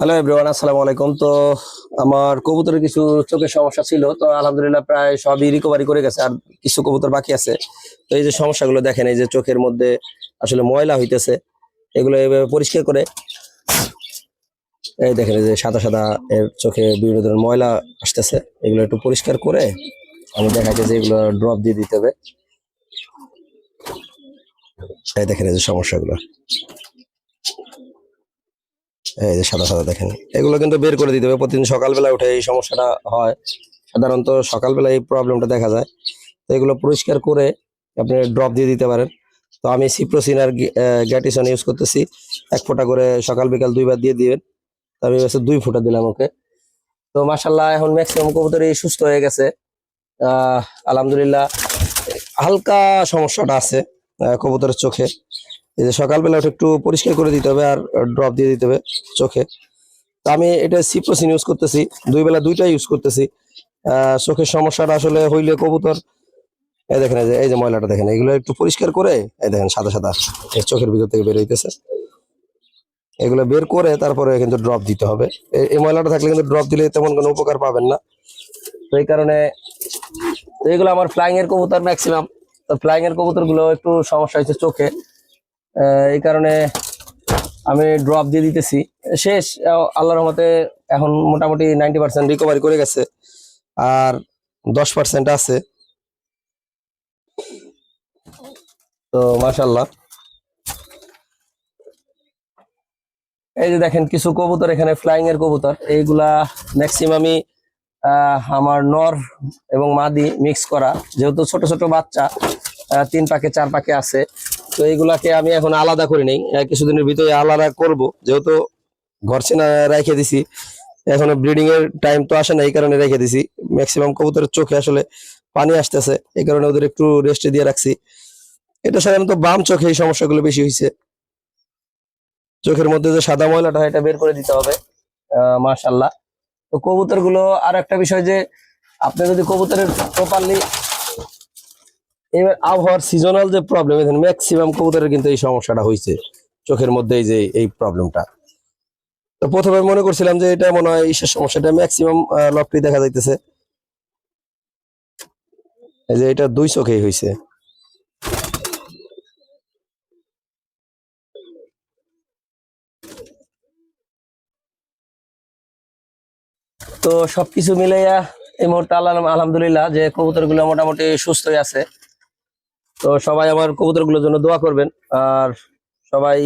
Hello everyone আসসালামু আলাইকুম তো আমার কবুতরের কিছু চোখের সমস্যা ছিল। তো আলহামদুলিল্লাহ প্রায় সবই রিকভারি করে গেছে আর কিছু কবুতর বাকি আছে। তো এই যে সমস্যাগুলো দেখেন, এই যে চোখের মধ্যে আসলে ময়লা হইতেছে, এগুলো এভাবে পরিষ্কার করে। এই দেখেন, এই যে সাদা সাদা এর চোখে বিভিন্ন ধরনের ময়লা আসতেছে, এগুলো একটু পরিষ্কার করে আমি দেখাচ্ছি যে এগুলো ড্রপ দিয়ে দিতে হবে। এই দেখেন, এই যে সমস্যাগুলো। এই যে সাদা সাদা দেখেন। এগুলো কিন্তু বের করে দিতে হবে। প্রতিদিন সকালবেলা উঠে এই সমস্যাটা হয়। সাধারণত সকালবেলা এই প্রবলেমটা দেখা যায়। তো এগুলো পরিষ্কার করে আপনি ড্রপ দিয়ে দিতে পারেন। তো আমি সিপ্রোসিন আর গ্যাটিসন ইউজ করতেছি। এক ফোঁটা করে সকাল বিকাল দুইবার দিয়ে দিবেন। তো আমি হচ্ছে দুই ফোঁটা দিলাম ওকে। তো মাসাল্লাহ এখন ম্যাক্সিমাম কবুতরই সুস্থ হয়ে গেছে। আহ, আলহামদুলিল্লাহ। হালকা সমস্যাটা আছে কবুতরের চোখে। এই যে সকালবেলা ওটা একটু পরিষ্কার করে দিতে হবে আর ড্রপ দিয়ে দিতে হবে চোখে। তো আমি এটা সিপ্রোসিন ইউজ করতেছি, দুই বেলা দুইটা ইউজ করতেছি। চোখের সমস্যাটা আসলে হইলে কবুতর, এই দেখেন এই যে এই যে ময়লাটা দেখেন, এগুলো একটু পরিষ্কার করে, এই দেখেন সাদা সাদা চোখের ভিতর থেকে বের হইতেছে। এগুলো বের করে তারপরে কিন্তু ড্রপ দিতে হবে। এই ময়লাটা থাকলে কিন্তু ড্রপ দিলে তেমন কোনো উপকার পাবেন না। তো এই কারণে এগুলো আমার ফ্লাইং এর কবুতর ম্যাক্সিমাম তো ফ্লাইং এর কবুতরগুলো একটু সমস্যা হয়েছে চোখে। এই কারণে আমি ড্রপ দিয়ে দিতেছি। শেষ আহ, আল্লাহর রহমতে এখন মোটামুটি নাইনটি পার্সেন্ট রিকভারি করে গেছে আর দশ পার্সেন্ট আছে। তো মাশাল্লাহ এই যে দেখেন কিছু কবুতর এখানে ফ্লাইং এর কবুতর। এইগুলা ম্যাক্সিমামই আমার নর এবং মাদি মিক্স করা। যেহেতু ছোট ছোট বাচ্চা তিন পাকে চার পাকে আছে। তো এইগুলাকে আমি এখন আলাদা করে নেই। কিছুদিনের ভিতরে আলাদা করব। যেহেতু ঘর চেনা রেখে দিছি, এখনও ব্রিডিং এর টাইম তো আসে না, এই কারণে রেখে দিছি। ম্যাক্সিমাম কবুতরের চোখে আসলে পানি আসতেছে, এই কারণে ওদের একটু রেস্টে দিয়ে রাখছি। এটা সাধারণত বাম চোখে এই সমস্যাগুলো বেশি হয়েছে চোখের মধ্যে যে সাদা ময়লাটা এটা বের করে দিতে হবে মাশাল্লাহ তো কবুতরগুলো আর একটা বিষয় যে, আপনি যদি কবুতরের প্রপারলি এবার আবহাওয়ার সিজনাল যে প্রবলেম এখানে ম্যাক্সিমাম কবুতরের কিন্তু এই সমস্যাটা হয়েছে চোখের মধ্যে এই যে এই প্রবলেমটা তো প্রথমে মনে করছিলাম যে এটা মনে হয় ইসের সমস্যাটা ম্যাক্সিমাম লকটি দেখা যাইতেছে। এই যে এটা দুই চোখেই হয়েছে তো সবকিছু মিলাইয়া এই মুহূর্তে আল্লাহ আলহামদুলিল্লাহ যে কবুতরগুলো মোটামুটি সুস্থই আছে। তো সবাই আমার কবুতরগুলোর জন্য দোয়া করবেন। আর সবাই